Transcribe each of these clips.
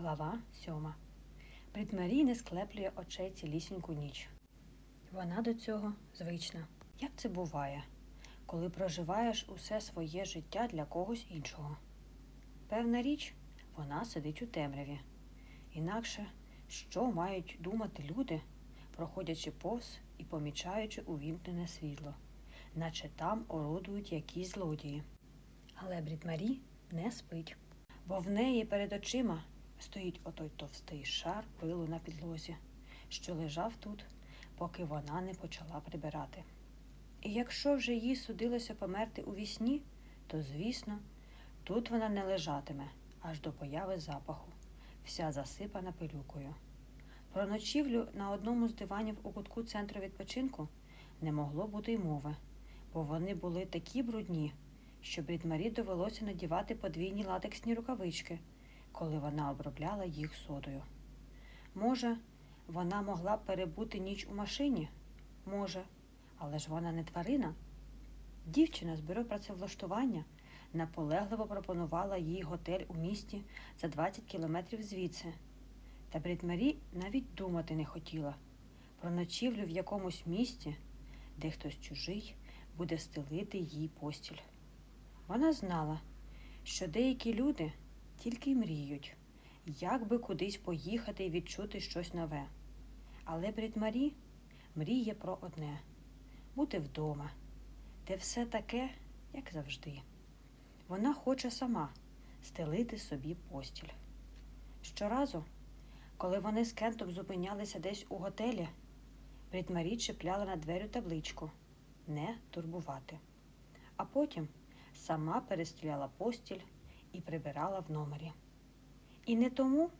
Глава сьома. Брітмарій не склеплює очей цілісіньку ніч. Вона до цього звична. Як це буває, коли проживаєш усе своє життя для когось іншого? Певна річ, вона сидить у темряві. Інакше, що мають думати люди, проходячи повз і помічаючи увімкнене світло, наче там орудують якісь злодії. Але Брітмарі не спить, бо в неї перед очима стоїть отой товстий шар пилу на підлозі, що лежав тут, поки вона не почала прибирати. І якщо вже їй судилося померти у вісні, то, звісно, тут вона не лежатиме аж до появи запаху, вся засипана пилюкою. Про ночівлю на одному з диванів у кутку центру відпочинку не могло бути й мови, бо вони були такі брудні, що Брідмарі довелося надівати подвійні латексні рукавички, коли вона обробляла їх содою. Може, вона могла перебути ніч у машині? Може, але ж вона не тварина. Дівчина з бюро працевлаштування наполегливо пропонувала їй готель у місті за 20 кілометрів звідси. Та Брідмарі навіть думати не хотіла про ночівлю в якомусь місті, де хтось чужий буде стелити їй постіль. Вона знала, що деякі люди тільки й мріють, як би кудись поїхати і відчути щось нове. Але Брідмарі мріє про одне бути вдома, де все таке, як завжди. Вона хоче сама стелити собі постіль. Щоразу, коли вони з Кентом зупинялися десь у готелі, Брідмарі чіпляла на двері табличку Не турбувати. А потім сама перестріляла постіль і прибирала в номері. І не тому,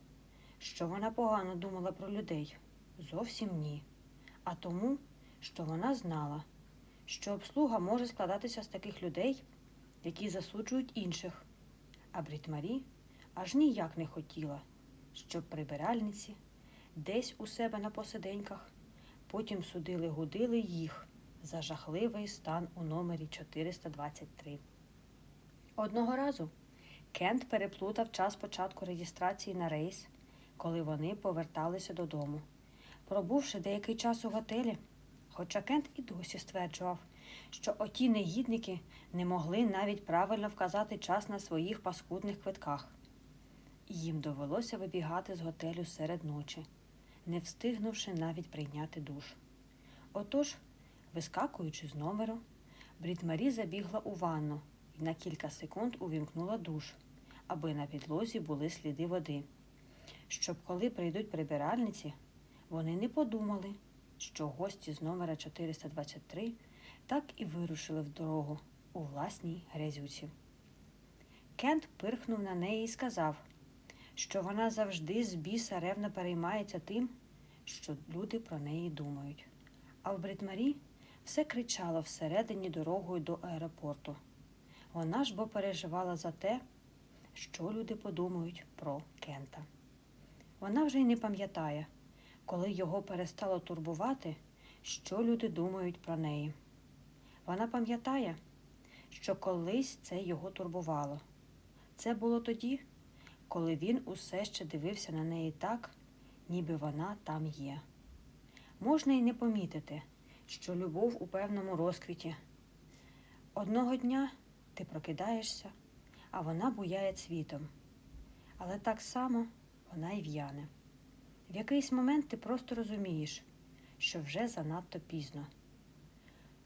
що вона погано думала про людей, зовсім ні, а тому, що вона знала, що обслуга може складатися з таких людей, які засуджують інших, а Брітмарі аж ніяк не хотіла, щоб прибиральниці десь у себе на посиденьках потім судили-гудили їх за жахливий стан у номері 423. Одного разу Кент переплутав час початку реєстрації на рейс, коли вони поверталися додому. Пробувши деякий час у готелі, хоча Кент і досі стверджував, що оті негідники не могли навіть правильно вказати час на своїх паскудних квитках. Їм довелося вибігати з готелю серед ночі, не встигнувши навіть прийняти душ. Отож, вискакуючи з номеру, Брітмарі забігла у ванну і на кілька секунд увімкнула душ, аби на підлозі були сліди води. Щоб коли прийдуть прибиральниці, вони не подумали, що гості з номера 423 так і вирушили в дорогу у власній грязюці. Кент пирхнув на неї і сказав, що вона завжди з біса ревно переймається тим, що люди про неї думають. А в Бритмарі все кричало всередині дорогою до аеропорту. Вона ж бо переживала за те, що люди подумають про Кента. Вона вже й не пам'ятає, коли його перестало турбувати, що люди думають про неї. Вона пам'ятає, що колись це його турбувало. Це було тоді, коли він усе ще дивився на неї так, ніби вона там є. Можна й не помітити, що любов у певному розквіті. Одного дня ти прокидаєшся, а вона буяє цвітом. Але так само вона й в'яне. В якийсь момент ти просто розумієш, що вже занадто пізно.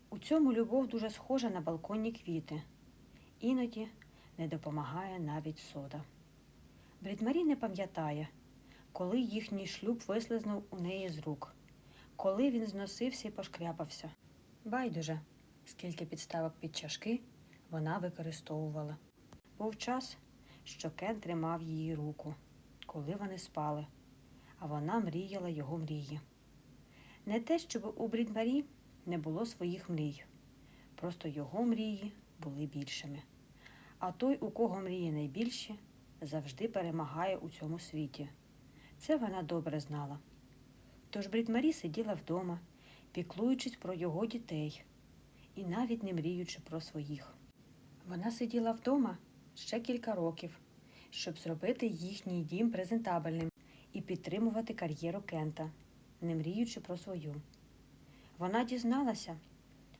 У цьому любов дуже схожа на балконні квіти. Іноді не допомагає навіть сода. Брідмарі не пам'ятає, коли їхній шлюб вислизнув у неї з рук, коли він зносився і пошкряпався. Байдуже, скільки підставок під чашки вона використовувала. Був час, що Кен тримав її руку, коли вони спали, а вона мріяла його мрії. Не те, щоб у Брідмарі не було своїх мрій, просто його мрії були більшими. А той, у кого мрії найбільші, завжди перемагає у цьому світі. Це вона добре знала. Тож Брідмарі сиділа вдома, піклуючись про його дітей і навіть не мріючи про своїх. Вона сиділа вдома ще кілька років, щоб зробити їхній дім презентабельним і підтримувати кар'єру Кента, не мріючи про свою. Вона дізналася,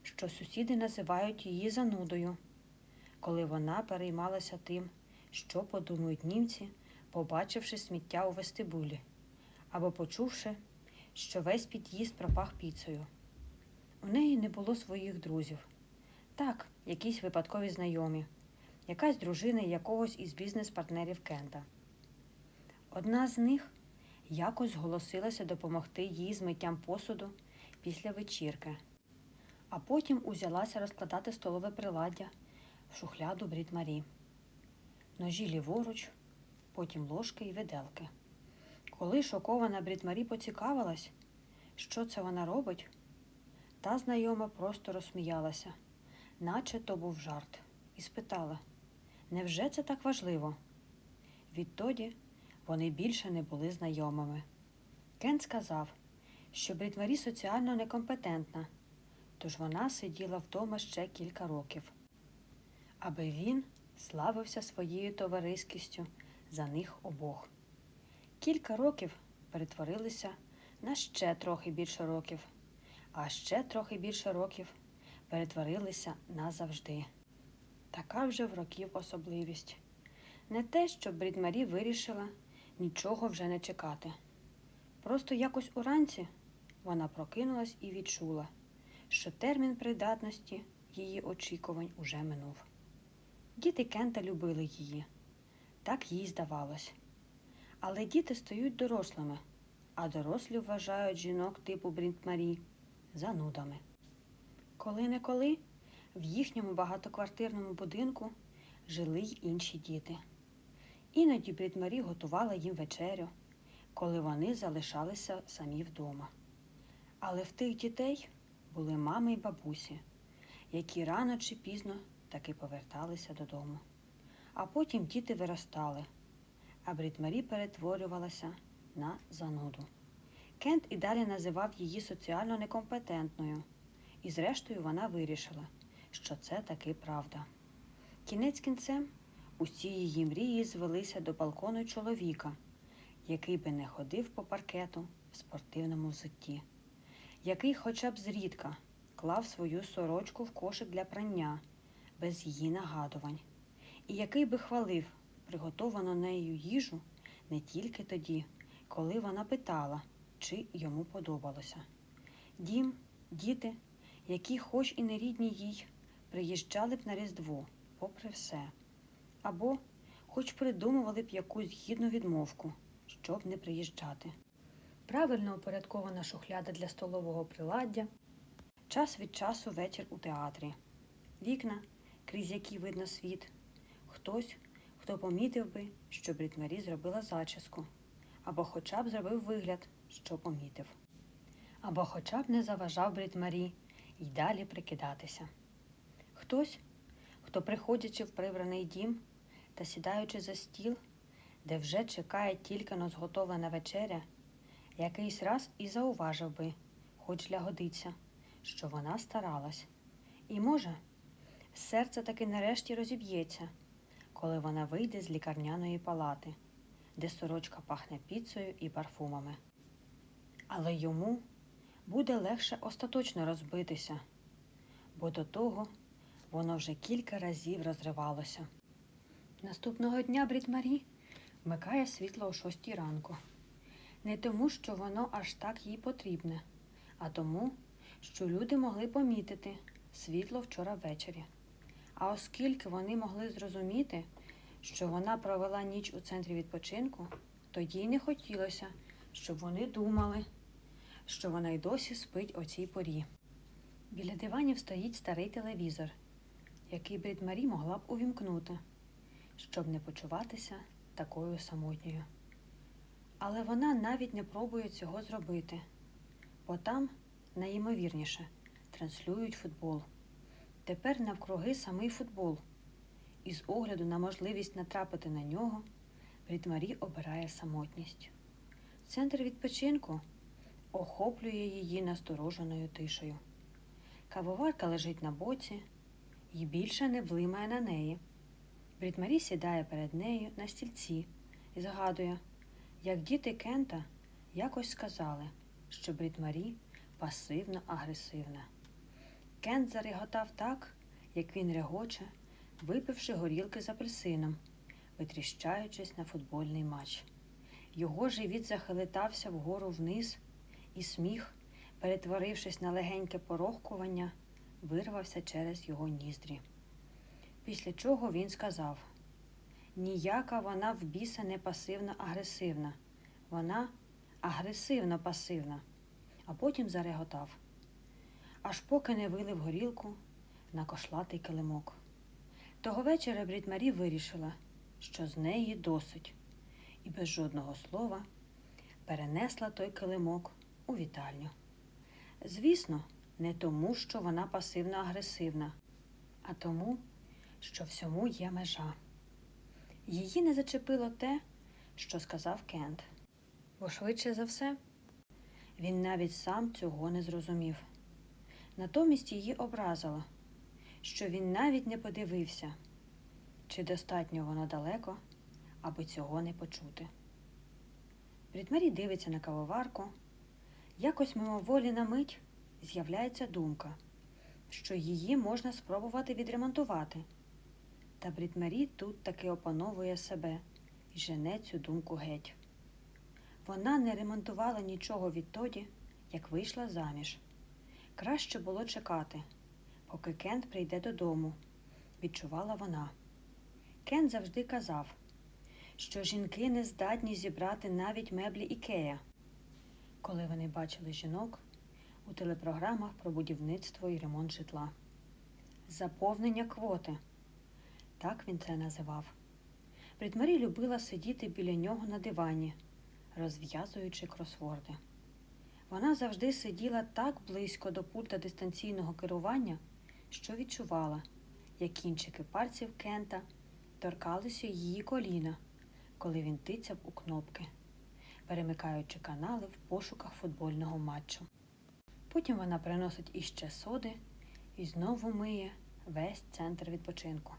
що сусіди називають її занудою, коли вона переймалася тим, що подумають німці, побачивши сміття у вестибулі, або почувши, що весь під'їзд пропах піцею. У неї не було своїх друзів. Так, якісь випадкові знайомі, якась дружина якогось із бізнес-партнерів Кента. Одна з них якось зголосилася допомогти їй з миттям посуду після вечірки, а потім узялася розкладати столове приладдя в шухляду Брід Марі. Ножі ліворуч, потім ложки і виделки. Коли шокована Брід Марі поцікавилась, що це вона робить, та знайома просто розсміялася, наче то був жарт, і спитала, невже це так важливо? Відтоді вони більше не були знайомими. Кент сказав, що Брітмарі соціально некомпетентна, тож вона сиділа вдома ще кілька років, аби він славився своєю товариськістю за них обох. Кілька років перетворилися на ще трохи більше років, а ще трохи більше років перетворилися назавжди. Така вже в років особливість. Не те, що Брідмарі вирішила нічого вже не чекати. Просто якось уранці вона прокинулась і відчула, що термін придатності її очікувань уже минув. Діти Кента любили її, так їй здавалось. Але діти стають дорослими, а дорослі вважають жінок типу Брінтмарі занудами. Коли-неколи в їхньому багатоквартирному будинку жили й інші діти. Іноді Брідмарі готувала їм вечерю, коли вони залишалися самі вдома. Але в тих дітей були мами й бабусі, які рано чи пізно таки поверталися додому. А потім діти виростали, а Брідмарі перетворювалася на зануду. Кент і далі називав її соціально некомпетентною, і зрештою вона вирішила, що це таки правда. Кінець кінцем усі її мрії звелися до балкону чоловіка, який би не ходив по паркету в спортивному взутті, який хоча б зрідка клав свою сорочку в кошик для прання без її нагадувань, і який би хвалив приготовану нею їжу не тільки тоді, коли вона питала, чи йому подобалося. Дім, діти, які, хоч і не рідні їй, приїжджали б на Різдво, попри все, або хоч придумували б якусь гідну відмовку, щоб не приїжджати. Правильно упорядкована шухляда для столового приладдя, час від часу вечір у театрі, вікна, крізь які видно світ, хтось, хто помітив би, що Брітмарі зробила зачіску, або хоча б зробив вигляд, що помітив, або хоча б не заважав Брітмарі й далі прикидатися. Хтось, хто, приходячи в прибраний дім та сідаючи за стіл, де вже чекає тільки но зготовлена вечеря, якийсь раз і зауважив би, хоч для годиться, що вона старалась. І, може, серце таки нарешті розіб'ється, коли вона вийде з лікарняної палати, де сорочка пахне піцею і парфумами. Але йому буде легше остаточно розбитися, бо до того воно вже кілька разів розривалося. Наступного дня Брід Марі вмикає світло о шостій ранку. Не тому, що воно аж так їй потрібне, а тому, що люди могли помітити світло вчора ввечері. А оскільки вони могли зрозуміти, що вона провела ніч у центрі відпочинку, то їй не хотілося, щоб вони думали, що вона й досі спить о цій порі. Біля диванів стоїть старий телевізор, який Брід Марі могла б увімкнути, щоб не почуватися такою самотньою. Але вона навіть не пробує цього зробити, бо там, найімовірніше, транслюють футбол. Тепер навкруги самий футбол, і з огляду на можливість натрапити на нього, Брід-Марі обирає самотність. Центр відпочинку охоплює її настороженою тишею. Кавоварка лежить на боці і більше не блимає на неї. Брітмарі сідає перед нею на стільці і згадує, як діти Кента якось сказали, що Брітмарі пасивно агресивна. Кент зареготав так, як він регоче, випивши горілки з апельсином, витріщаючись на футбольний матч. Його живіт захилитався вгору вниз, і сміх, перетворившись на легеньке порохкування, вирвався через його ніздрі. Після чого він сказав: Ніяка вона в біса не пасивно агресивна, вона агресивно пасивна, а потім зареготав, аж поки не вилив горілку на кошлатий килимок. Того вечора Брітмарі вирішила, що з неї досить, і без жодного слова перенесла той килимок у вітальню. Звісно, не тому, що вона пасивно агресивна, а тому, що всьому є межа. Її не зачепило те, що сказав Кент, бо швидше за все він навіть сам цього не зрозумів. Натомість її образило, що він навіть не подивився, чи достатньо воно далеко, аби цього не почути. Брітмарі дивиться на кавоварку, якось мимоволі на мить з'являється думка, що її можна спробувати відремонтувати. Та Брітмарі тут таки опановує себе і жене цю думку геть. Вона не ремонтувала нічого відтоді, як вийшла заміж. Краще було чекати, поки Кент прийде додому, відчувала вона. Кент завжди казав, що жінки не здатні зібрати навіть меблі Ікея. Коли вони бачили жінок у телепрограмах про будівництво і ремонт житла. Заповнення квоти. Так він це називав. Брітмарі любила сидіти біля нього на дивані, розв'язуючи кросворди. Вона завжди сиділа так близько до пульта дистанційного керування, що відчувала, як кінчики пальців Кента торкалися її коліна, коли він тицяв у кнопки, перемикаючи канали в пошуках футбольного матчу. Потім вона приносить іще соди і знову миє весь центр відпочинку.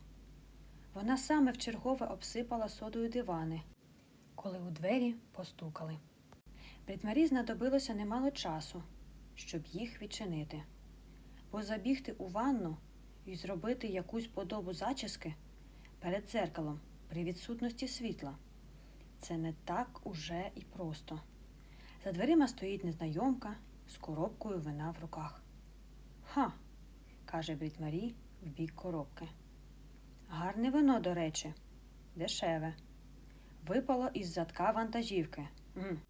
Вона саме вчергове обсипала содою дивани, коли у двері постукали. Брітмарі знадобилося немало часу, щоб їх відчинити, бо забігти у ванну і зробити якусь подобу зачіски перед дзеркалом при відсутності світла. Це не так уже і просто. За дверима стоїть незнайомка з коробкою вина в руках. Ха, каже Брітмарі в бік коробки. Гарне вино, до речі, дешеве. Випало із задка вантажівки. М.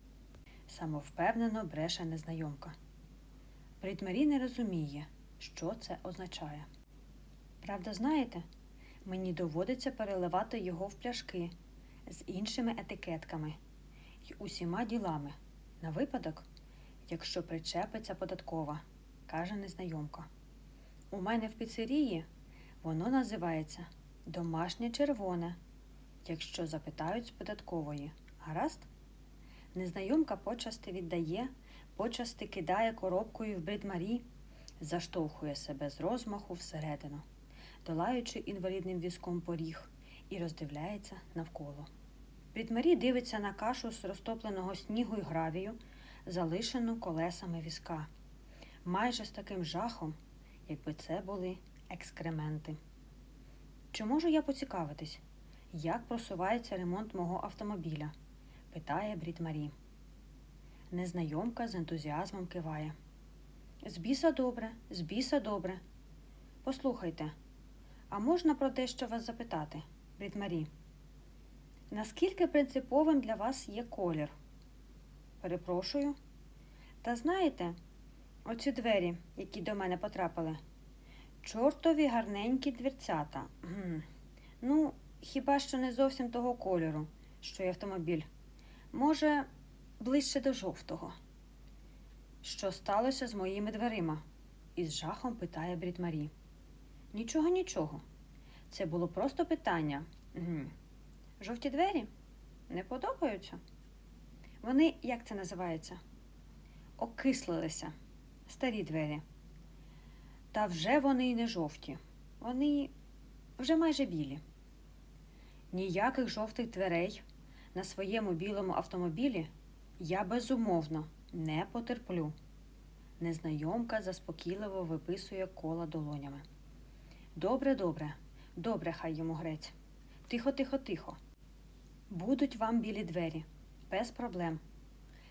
Самовпевнено бреше незнайомка. Брітмарі не розуміє, що це означає. Правда, знаєте, мені доводиться переливати його в пляшки з іншими етикетками й усіма ділами на випадок, якщо причепиться податкова, каже незнайомка. У мене в піцерії воно називається домашнє червоне, якщо запитають з податкової. Гаразд? Незнайомка почасти віддає, почасти кидає коробкою в бритмарі, заштовхує себе з розмаху всередину, долаючи інвалідним візком поріг і роздивляється навколо. Брітмарі дивиться на кашу з розтопленого снігу й гравію, залишену колесами візка, майже з таким жахом, якби це були екскременти. Чи можу я поцікавитись, як просувається ремонт мого автомобіля? питає Брід Марі. Незнайомка з ентузіазмом киває. З біса добре, з біса добре. Послухайте, а можна про дещо вас запитати, Марі? Наскільки принциповим для вас є колір? Перепрошую. Та знаєте, оці двері, які до мене потрапили, чортові гарненькі дверцята. Гм. Ну, хіба що не зовсім того кольору, що й автомобіль. Може, ближче до жовтого. Що сталося з моїми дверима? із жахом питає Брід Марі. Нічого, нічого. Це було просто питання. Жовті двері не подобаються. Вони, як це називається? Окислилися. Старі двері. Та вже вони й не жовті. Вони вже майже білі. Ніяких жовтих дверей на своєму білому автомобілі я безумовно не потерплю. Незнайомка заспокійливо виписує кола долонями. Добре, добре, добре, хай йому грець. Тихо, тихо, тихо. Будуть вам білі двері, без проблем.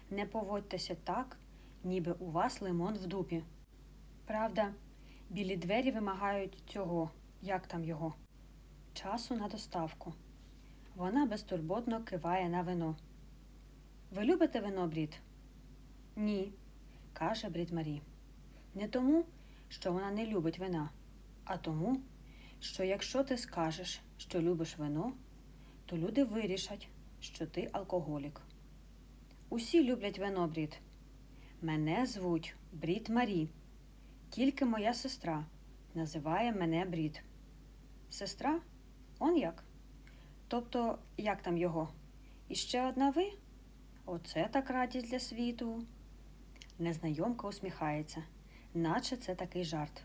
Не поводьтеся так, ніби у вас лимон в дупі. Правда, білі двері вимагають цього, як там його, часу на доставку. Вона безтурботно киває на вино. Ви любите вино, Брід? Ні, каже Брід Марі. Не тому, що вона не любить вина, а тому, що якщо ти скажеш, що любиш вино, то люди вирішать, що ти алкоголік. Усі люблять вино, Брід. Мене звуть Брід Марі. Тільки моя сестра називає мене Брід. Сестра? Он як? Тобто, як там його? І ще одна ви? Оце так радість для світу. Незнайомка усміхається, наче це такий жарт.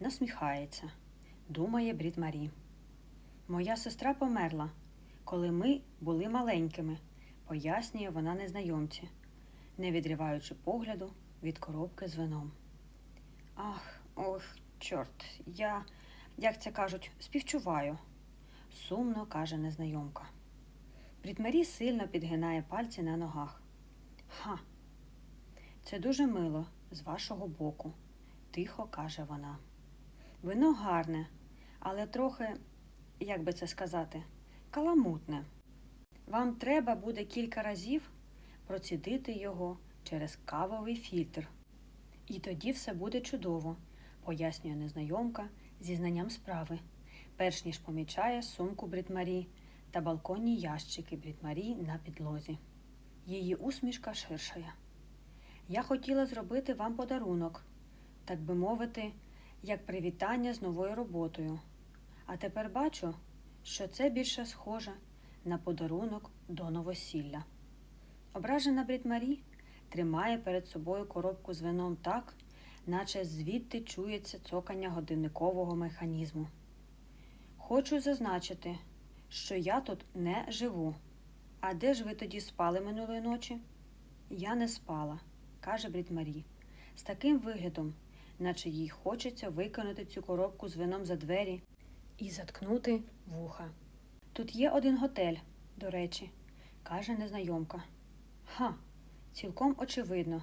Насміхається, думає Брід Марі. Моя сестра померла, коли ми були маленькими, пояснює вона незнайомці, не відриваючи погляду від коробки з вином. Ах, ох, чорт, я, як це кажуть, співчуваю, сумно каже незнайомка. Брітмарі сильно підгинає пальці на ногах. Ха, це дуже мило з вашого боку, тихо каже вона. Вино гарне, але трохи, як би це сказати, каламутне. Вам треба буде кілька разів процідити його через кавовий фільтр. І тоді все буде чудово, пояснює незнайомка зі знанням справи, перш ніж помічає сумку Брітмарі та балконні ящики Брітмарі на підлозі. Її усмішка ширшає. Я хотіла зробити вам подарунок, так би мовити, як привітання з новою роботою. А тепер бачу, що це більше схоже на подарунок до новосілля. Ображена Брітмарі тримає перед собою коробку з вином так, наче звідти чується цокання годинникового механізму. Хочу зазначити, що я тут не живу. А де ж ви тоді спали минулої ночі? Я не спала, каже Брітмарі, з таким виглядом, наче їй хочеться виконати цю коробку з вином за двері і заткнути вуха. Тут є один готель, до речі, каже незнайомка. Ха, цілком очевидно,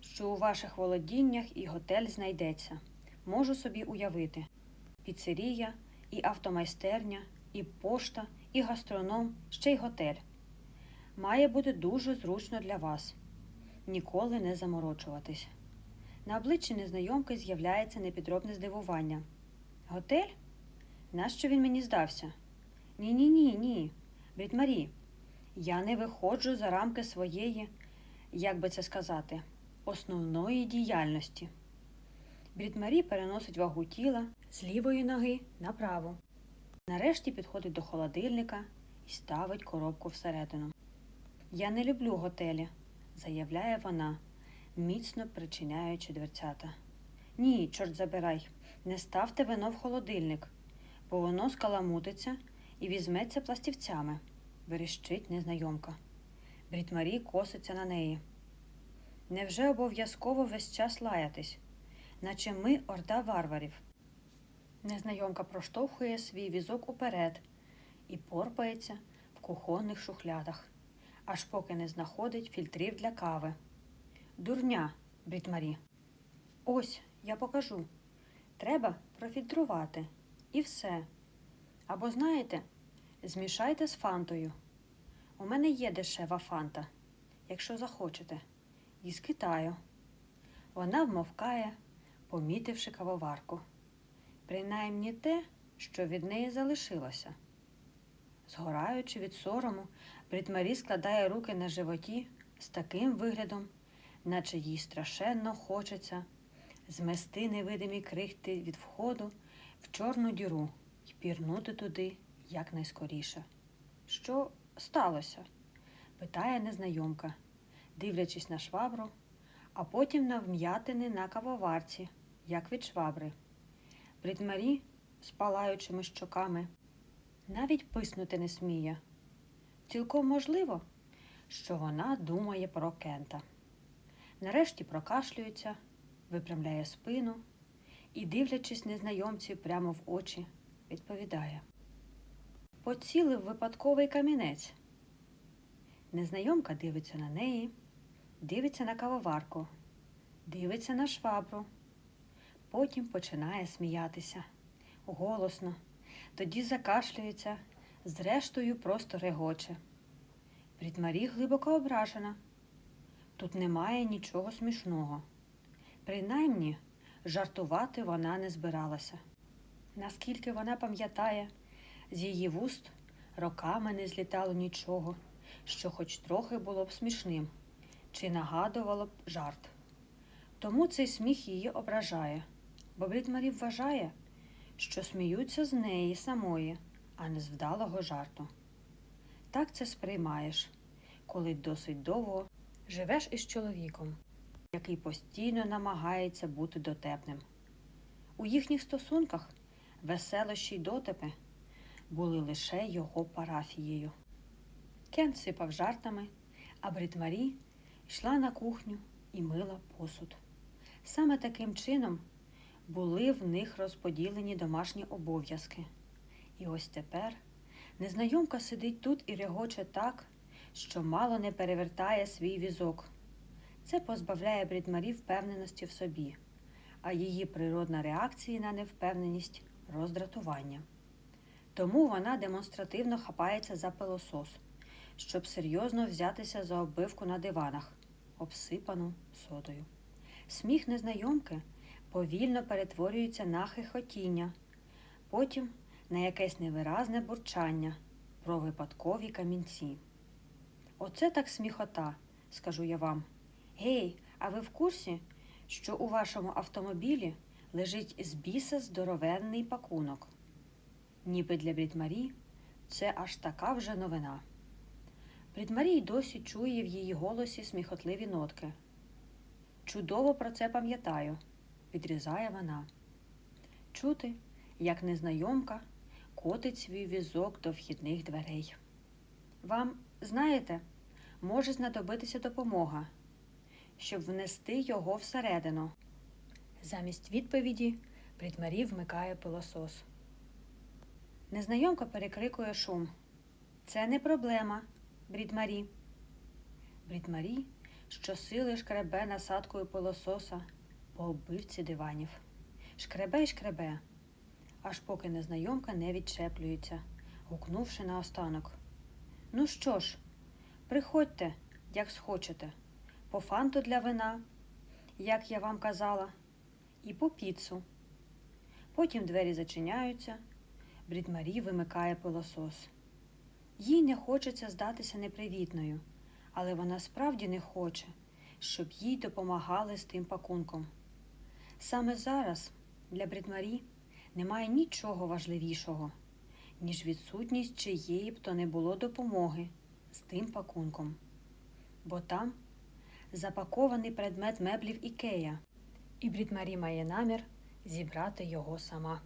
що у ваших володіннях і готель знайдеться. Можу собі уявити. Піцерія, і автомайстерня, і пошта, і гастроном, ще й готель. Має бути дуже зручно для вас. Ніколи не заморочуватись. На обличчі незнайомки з'являється непідробне здивування. Готель? Нащо він мені здався? Ні, ні, ні, ні. Брітмарі, я не виходжу за рамки своєї, як би це сказати, основної діяльності. Брітмарі переносить вагу тіла з лівої ноги на праву. Нарешті підходить до холодильника і ставить коробку всередину. Я не люблю готелі, заявляє вона, міцно причиняючи дверцята. Ні, чорт забирай, не ставте вино в холодильник, бо воно скаламутиться і візьметься пластівцями, верещить незнайомка. Брітмарі коситься на неї. Невже обов'язково весь час лаятись, наче ми орда варварів? Незнайомка проштовхує свій візок уперед і порпається в кухонних шухлядах, аж поки не знаходить фільтрів для кави. Дурня, Брітмарі. Ось я покажу. Треба профільтрувати. І все. Або, знаєте, змішайте з фантою. У мене є дешева фанта, якщо захочете, із Китаю. Вона вмовкає, помітивши кавоварку. Принаймні те, що від неї залишилося. Згораючи від сорому, Брітмарі складає руки на животі з таким виглядом, наче їй страшенно хочеться змести невидимі крихти від входу в чорну діру і пірнути туди якнайскоріше. Що сталося? питає незнайомка, дивлячись на швабру, а потім на вм'ятини на кавоварці, як від швабри. Брітмарі з палаючими щоками навіть писнути не сміє. Цілком можливо, що вона думає про Кента. Нарешті прокашлюється, випрямляє спину і, дивлячись незнайомці прямо в очі, відповідає. Поцілив випадковий камінець. Незнайомка дивиться на неї, дивиться на кавоварку, дивиться на швабру. Потім починає сміятися голосно, тоді закашлюється, зрештою просто регоче. Брітмарі глибоко ображена. Тут немає нічого смішного. Принаймні, жартувати вона не збиралася. Наскільки вона пам'ятає, з її вуст роками не злітало нічого, що хоч трохи було б смішним чи нагадувало б жарт. Тому цей сміх її ображає, бо Брітмарі вважає, що сміються з неї самої, а не з вдалого жарту. Так це сприймаєш, коли досить довго живеш із чоловіком, який постійно намагається бути дотепним. У їхніх стосунках веселощі й дотепи були лише його парафією. Кен сипав жартами, а Бритмарі йшла на кухню і мила посуд. Саме таким чином були в них розподілені домашні обов'язки. І ось тепер незнайомка сидить тут і регоче так, що мало не перевертає свій візок. Це позбавляє Брідмарі впевненості в собі, а її природна реакція на невпевненість роздратування. Тому вона демонстративно хапається за пилосос, щоб серйозно взятися за оббивку на диванах, обсипану содою. Сміх незнайомки повільно перетворюється на хихотіння, потім на якесь невиразне бурчання про випадкові камінці. Оце так сміхота, скажу я вам. Гей, а ви в курсі, що у вашому автомобілі лежить з біса здоровенний пакунок? Ніби для Брідмарі це аж така вже новина. Брідмарі й досі чує в її голосі сміхотливі нотки. Чудово про це пам'ятаю, відрізає вона. Чути, як незнайомка котить свій візок до вхідних дверей. Вам, знаєте, може знадобитися допомога, щоб внести його всередину. Замість відповіді Брідмарі вмикає пилосос. Незнайомка перекрикує шум. Це не проблема, Брідмарі. Брідмарі щосили шкребе насадкою пилососа по оббивці диванів. Шкребе й шкребе, аж поки незнайомка не відчеплюється, гукнувши наостанок. Ну що ж, приходьте, як схочете, по фанту для вина, як я вам казала, і по піцу. Потім двері зачиняються, Брідмарі вимикає пилосос. Їй не хочеться здатися непривітною, але вона справді не хоче, щоб їй допомагали з тим пакунком. Саме зараз для Брідмарі немає нічого важливішого, ніж відсутність чиєї б то не було допомоги з тим пакунком. Бо там запакований предмет меблів Ікея, і Брідмарі має намір зібрати його сама.